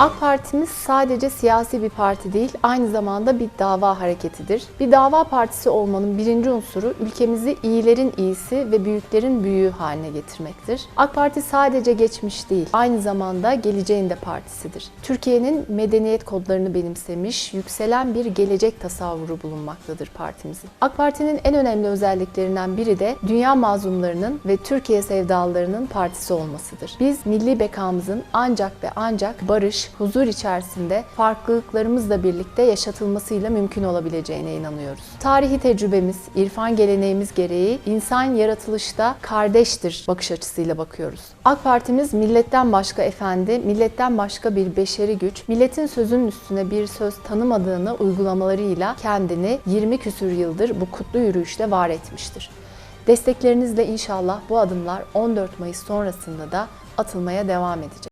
AK Partimiz sadece siyasi bir parti değil, aynı zamanda bir dava hareketidir. Bir dava partisi olmanın birinci unsuru ülkemizi iyilerin iyisi ve büyüklerin büyüğü haline getirmektir. AK Parti sadece geçmiş değil, aynı zamanda geleceğin de partisidir. Türkiye'nin medeniyet kodlarını benimsemiş, yükselen bir gelecek tasavvuru bulunmaktadır partimizin. AK Parti'nin en önemli özelliklerinden biri de dünya mazlumlarının ve Türkiye sevdalılarının partisi olmasıdır. Biz milli bekamızın ancak ve ancak barış, huzur içerisinde farklılıklarımızla birlikte yaşatılmasıyla mümkün olabileceğine inanıyoruz. Tarihi tecrübemiz, irfan geleneğimiz gereği insan yaratılışta kardeştir bakış açısıyla bakıyoruz. AK Partimiz milletten başka efendi, milletten başka bir beşeri güç, milletin sözünün üstüne bir söz tanımadığını uygulamalarıyla kendini 20 küsür yıldır bu kutlu yürüyüşle var etmiştir. Desteklerinizle inşallah bu adımlar 14 Mayıs sonrasında da atılmaya devam edecek.